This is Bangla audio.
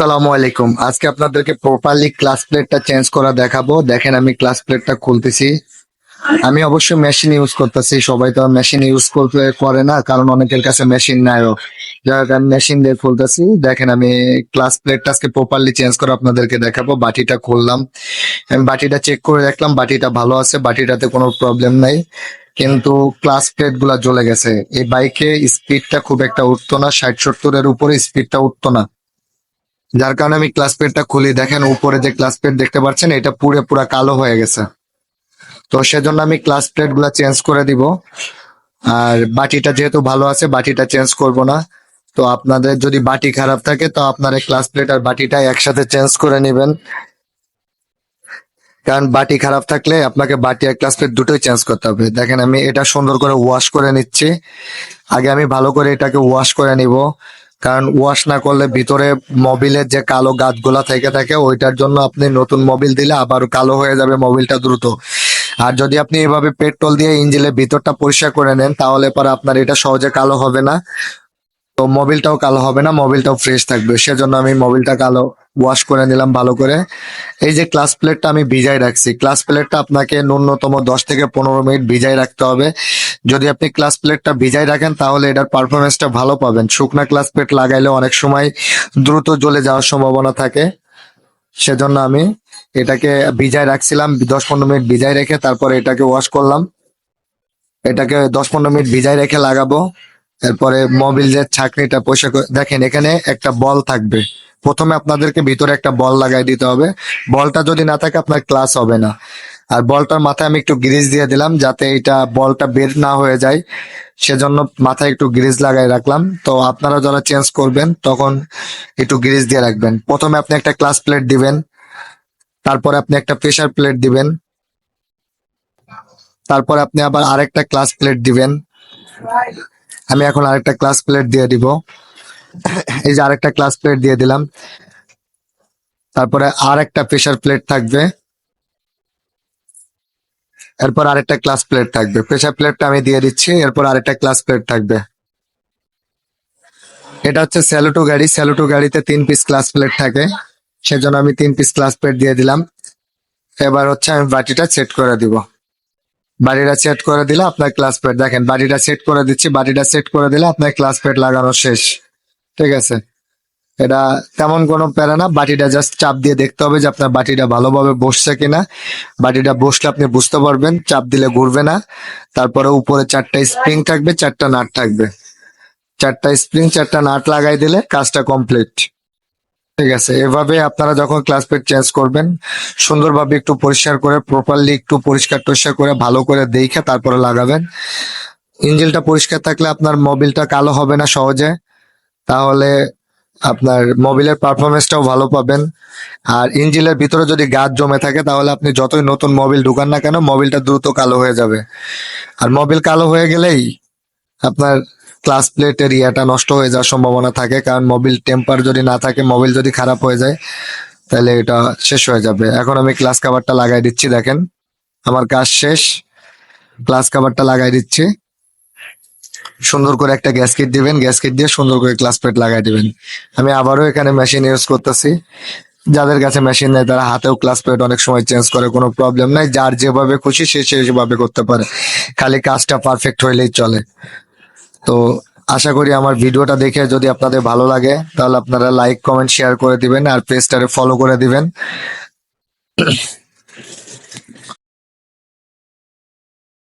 আসসালামু আলাইকুম। আজকে আপনাদেরকে প্রপারলি ক্লাস প্লেটটা চেঞ্জ করা দেখাবো। দেখেন আমি ক্লাস প্লেটটা খুলতেছি। আমি অবশ্যই মেশিন ইউজ করতেছি। সবাই তো মেশিন ইউজ করতে করে না, কারণ অনেকের কাছে মেশিন নাইও হোক, আমি মেশিন দিয়ে খুলতেছি। দেখেন আমি ক্লাস প্লেটটা আজকে প্রপারলি চেঞ্জ করে আপনাদেরকে দেখাবো। বাটিটা খুললাম। আমি বাটিটা চেক করে দেখলাম, বাটিটা ভালো আছে, বাটিটাতে কোনো প্রবলেম নাই। কিন্তু ক্লাস প্লেটগুলা জ্বলে গেছে। এই বাইকে স্পিডটা খুব একটা উঠতো না, ষাট সত্তরের উপরে স্পিডটা উঠতো না। যার কারণে আমি ক্লাস প্লেটটা খুলি। দেখেন, উপরে যে ক্লাস প্লেট দেখতে পাচ্ছেন, এটা পুরো পুরা কালো হয়ে গেছে। তো সেজন্য আমি ক্লাস প্লেটগুলা চেঞ্জ করে দিব। আর বাটিটা যেহেতু ভালো আছে, বাটিটা চেঞ্জ করব না। তো আপনাদের যদি বাটি খারাপ থাকে, তো আপনারা ক্লাস প্লেট আর বাটিটা একসাথে চেঞ্জ করে নেবেন। কারণ বাটি খারাপ থাকলে আপনাকে বাটি আর ক্লাস প্লেট দুটোই চেঞ্জ করতে হবে। দেখেন, আমি এটা সুন্দর করে ওয়াশ করে নিচ্ছি। আগে আমি ভালো করে এটাকে ওয়াশ করে নিব। কারণ ওয়াশ না করলে ভিতরে মোবিলের যে কালো গাছগুলা থেকে থাকে, ওইটার জন্য আপনি নতুন মোবিল দিলে আবার কালো হয়ে যাবে মোবিলটা দ্রুত। আর যদি আপনি এভাবে পেট্রোল দিয়ে ইঞ্জিনের ভিতরটা পরিষ্কার করে নেন, তাহলে পরে আপনার এটা সহজে কালো হবে না। তো মোবিলটাও কালো হবে না মোবিলটাও ফ্রেশ থাকবে। সেজন্য আমি মোবিলটা কালো ওয়াশ করে নিলাম ভালো করে। এই যে ক্লাস প্লেটটা আমি ভিজাই রাখছি। ক্লাস প্লেটটা আপনাকে ন্যূনতম দশ থেকে পনেরো মিনিট ভিজাই রাখতে হবে। যদি আপনি ক্লাস প্লেটটা ভিজাই রাখেন, তাহলে এটার পারফরমেন্সটা ভালো পাবেন। শুকনা ক্লাস প্লেট লাগাইলে অনেক সময় দ্রুত জ্বলে যাওয়ার সম্ভাবনা থাকে। সেজন্য আমি এটাকে ভিজায় রাখছিলাম, দশ পনেরো মিনিট ভিজায় রেখে তারপরে এটাকে ওয়াশ করলাম। এটাকে দশ পনেরো মিনিট ভিজায় রেখে লাগাবো। এরপরে মোবিল যে ছাকনিটা করে দেখেন এখানে একটা বল থাকবে। প্রথমে আপনাদেরকে ভিতরে একটা বল লাগাই দিতে হবে। বলটা যদি না থাকে, আপনার ক্লাস হবে না। আর বলটার মাথায় আমি একটু গ্রিজ দিয়ে দিলাম, যাতে এটা বলটা বের না হয়ে যায়। সেজন্য মাথায় একটু গ্রিজ লাগাই রাখলাম। তো আপনারা যারা চেঞ্জ করবেন, তখন একটু গ্রিজ দিয়ে রাখবেন। প্রথমে আপনি একটা ক্লাস প্লেট দিবেন, তারপরে আপনি একটা প্রেসার প্লেট দিবেন, তারপরে আপনি আবার আরেকটা ক্লাস প্লেট দিবেন। আমি এখন আরেকটা ক্লাস প্লেট দিয়ে দিব। এই যে আরেকটা ক্লাস প্লেট দিয়ে দিলাম। তারপরে আর একটা প্রেসার প্লেট থাকবে। এরপর আরেকটা ক্লাস প্লেট থাকবে। প্রেসার প্লেটটা আমি দিয়ে দিচ্ছি, এরপর আরেকটা ক্লাস প্লেট থাকবে। এটা হচ্ছে স্যালুটো গাড়ি। স্যালুটো গাড়িতে তিন পিস ক্লাস প্লেট থাকে। সেজন্য আমি তিন পিস ক্লাস প্লেট দিয়ে দিলাম। এবার হচ্ছে আমি বাটিটা সেট করে দিব। বাড়িটা সেট করে দিলে আপনার ক্লাস প্লেট দেখেন বাড়িটা সেট করে দিচ্ছি। বাড়িটা সেট করে দিলে আপনার ক্লাস প্লেট লাগানো শেষ। ঠিক আছে। এটা তেমন কোনো প্যারা না, বাটিটা জাস্ট চাপ দিয়ে দেখতে হবে যে আপনার বাটিটা ভালোভাবে বসছে কিনা। বাটিটা বসলে আপনি বুঝতে পারবেন, চাপ দিলে ঘুরবে না। তারপরে উপরে চারটা স্প্রিং থাকবে, চারটা নাট থাকবে। চারটা স্প্রিং চারটা নাট লাগাই দিলে কাজটা কমপ্লিট ঠিক আছে, এভাবে আপনারা যখন ক্লাস প্লেট চেঞ্জ করবেন, সুন্দরভাবে একটু পরিষ্কার করে প্রপারলি একটু পরিষ্কার টরিষ্কার করে, ভালো করে দেখে তারপরে লাগাবেন। ইঞ্জিনটা পরিষ্কার থাকলে আপনার মোবিলটা কালো হবে না সহজে। তাহলে আপনার মোবিলের পারফরমেন্সটাও ভালো পাবেন। আর ইঞ্জিনের ভিতরে যদি গাছ জমে থাকে, তাহলে আপনি যতই নতুন মোবিল ঢুকান না কেন মোবিলটা দ্রুত কালো হয়ে যাবে। আর মোবিল কালো হয়ে গেলেই আপনার ক্লাস প্লেটের ইয়াটা নষ্ট হয়ে যাওয়ার সম্ভাবনা থাকে। কারণ মোবিল টেম্পার যদি না থাকে মোবিল যদি খারাপ হয়ে যায়, তাহলে এটা শেষ হয়ে যাবে। এখন আমি ক্লাস কাভারটা লাগাই দিচ্ছি, দেখেন। আমার কাজ শেষ। ক্লাস কাভারটা লাগাই দিচ্ছি। সুন্দর করে একটা গ্যাসকেট দিবেন গ্যাসকেট দিয়ে সুন্দর করে ক্লাস প্লেট লাগাই দিবেন। আমি আবারও এখানে মেশিন ইউজ করতেছি। যাদের কাছে মেশিন নেই, তারা হাতেও ক্লাস প্লেট অনেক সময় চেঞ্জ করে, কোনো প্রবলেম নাই। যার যেভাবে খুশি, সে সেভাবে করতে পারে। খালি কাজটা পারফেক্ট হইলেই চলে। তো আশা করি আমার ভিডিওটা দেখে যদি আপনাদের ভালো লাগে, তাহলে আপনারা লাইক কমেন্ট শেয়ার করে দিবেন, আর পেজটারে ফলো করে দিবেন।